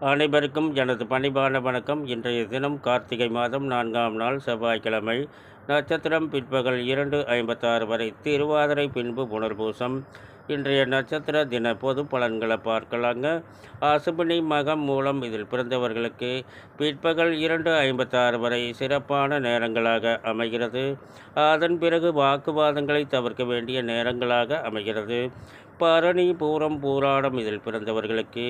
அனைவருக்கும் எனது பணிபான வணக்கம். இன்றைய தினம் கார்த்திகை மாதம் நான்காம் நாள் செவ்வாய்க்கிழமை நட்சத்திரம் பிற்பகல் இரண்டு ஐம்பத்தாறு வரை திருவாதிரை பின்பு புனர்பூசம். இன்றைய நட்சத்திர தின பொது பலன்களை பார்க்கலாங்க. அசுபினி மகம் மூலம் இதில் பிறந்தவர்களுக்கு பிற்பகல் இரண்டு ஐம்பத்தாறு வரை சிறப்பான நேரங்களாக அமைகிறது. அதன் பிறகு வாக்குவாதங்களை தவிர்க்க வேண்டிய நேரங்களாக அமைகிறது. பரணி பூரம் பூராடம் இதில் பிறந்தவர்களுக்கு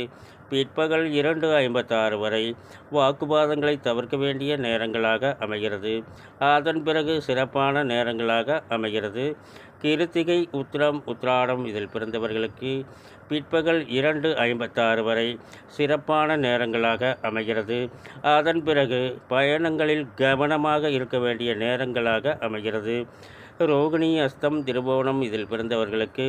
பிற்பகல் இரண்டு ஐம்பத்தாறு வரை வாக்குவாதங்களை தவிர்க்க வேண்டிய நேரங்களாக அமைகிறது. அதன் பிறகு சிறப்பான நேரங்களாக அமைகிறது. கிருத்திகை உத்திரம் உத்ராடம் இதில் பிறந்தவர்களுக்கு பிற்பகல் இரண்டு ஐம்பத்தாறு வரை சிறப்பான நேரங்களாக அமைகிறது. அதன் பிறகு பயணங்களில் கவனமாக இருக்க வேண்டிய நேரங்களாக அமைகிறது. ரோகிணி அஸ்தம் திருவோணம் இதில் பிறந்தவர்களுக்கு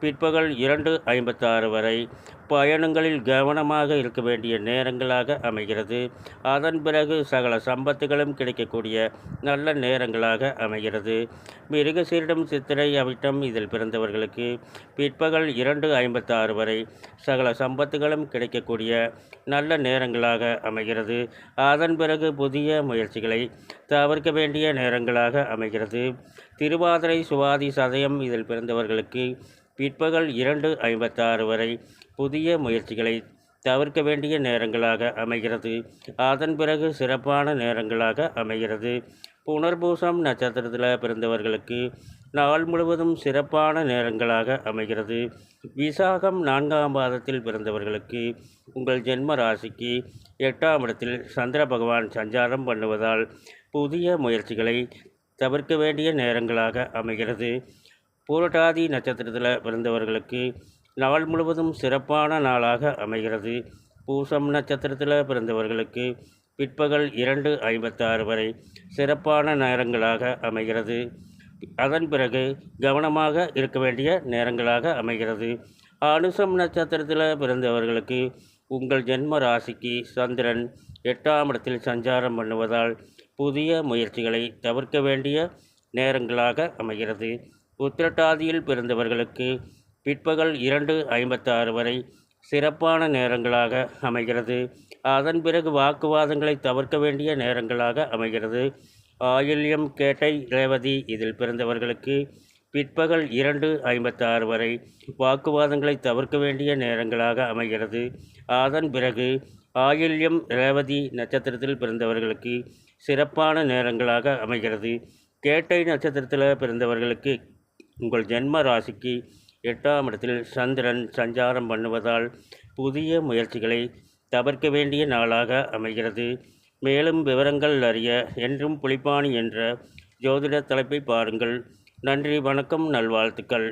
பிற்பகல் இரண்டு ஐம்பத்தாறு வரை பயணங்களில் கவனமாக இருக்க வேண்டிய நேரங்களாக அமைகிறது. அதன் பிறகு சகல சம்பத்துகளும் கிடைக்கக்கூடிய நல்ல நேரங்களாக அமைகிறது. மிருகசீரிடம் சித்திரை அவிட்டம் இதில் பிறந்தவர்களுக்கு பிற்பகல் இரண்டு ஐம்பத்தாறு வரை சகல சம்பத்துகளும் கிடைக்கக்கூடிய நல்ல நேரங்களாக அமைகிறது. அதன் பிறகு புதிய முயற்சிகளை தவிர்க்க வேண்டிய நேரங்களாக அமைகிறது. திருவாதிரை சுவாதி சதயம் இதில் பிறந்தவர்களுக்கு பிற்பகல் இரண்டு ஐம்பத்தாறு வரை புதிய முயற்சிகளை தவிர்க்க வேண்டிய நேரங்களாக அமைகிறது. அதன் பிறகு சிறப்பான நேரங்களாக அமைகிறது. புனர்பூசம் நட்சத்திரத்தில் பிறந்தவர்களுக்கு நாள் முழுவதும் சிறப்பான நேரங்களாக அமைகிறது. விசாகம் நான்காம் பாதத்தில் பிறந்தவர்களுக்கு உங்கள் ஜென்ம ராசிக்கு எட்டாம் இடத்தில் சந்திர பகவான் சஞ்சாரம் பண்ணுவதால் புதிய முயற்சிகளை தவிர்க்க வேண்டிய நேரங்களாக அமைகிறது. பூரட்டாதி நட்சத்திரத்தில் பிறந்தவர்களுக்கு நாள் முழுவதும் சிறப்பான நாளாக அமைகிறது. பூசம் நட்சத்திரத்தில் பிறந்தவர்களுக்கு பிற்பகல் இரண்டு ஐம்பத்தாறு வரை சிறப்பான நேரங்களாக அமைகிறது. அதன் பிறகு கவனமாக இருக்க வேண்டிய நேரங்களாக அமைகிறது. அனுசம் நட்சத்திரத்தில் பிறந்தவர்களுக்கு உங்கள் ஜென்ம ராசிக்கு சந்திரன் எட்டாம் இடத்தில் சஞ்சாரம் பண்ணுவதால் புதிய முயற்சிகளை தவிர்க்க வேண்டிய நேரங்களாக அமைகிறது. உத்திரட்டாதியில் பிறந்தவர்களுக்கு பிற்பகல் இரண்டு ஐம்பத்தாறு வரை சிறப்பான நேரங்களாக அமைகிறது. அதன் பிறகு வாக்குவாதங்களை தவிர்க்க வேண்டிய நேரங்களாக அமைகிறது. ஆயில்யம் கேட்டை ரேவதி இதில் பிறந்தவர்களுக்கு பிற்பகல் இரண்டு ஐம்பத்தாறு வரை வாக்குவாதங்களை தவிர்க்க வேண்டிய நேரங்களாக அமைகிறது. அதன் பிறகு ஆயில்யம் ரேவதி நட்சத்திரத்தில் பிறந்தவர்களுக்கு சிறப்பான நேரங்களாக அமைகிறது. கேட்டை நட்சத்திரத்தில் பிறந்தவர்களுக்கு உங்கள் ஜென்ம ராசிக்கு எட்டாம் இடத்தில் சந்திரன் சஞ்சாரம் பண்ணுவதால் புதிய முயற்சிகளை தவிர்க்க வேண்டிய நாளாக அமைகிறது. மேலும் விவரங்கள் அறிய என்றும் புலிப்பாணி என்ற ஜோதிட தலைப்பை பாருங்கள். நன்றி வணக்கம் நல்வாழ்த்துக்கள்.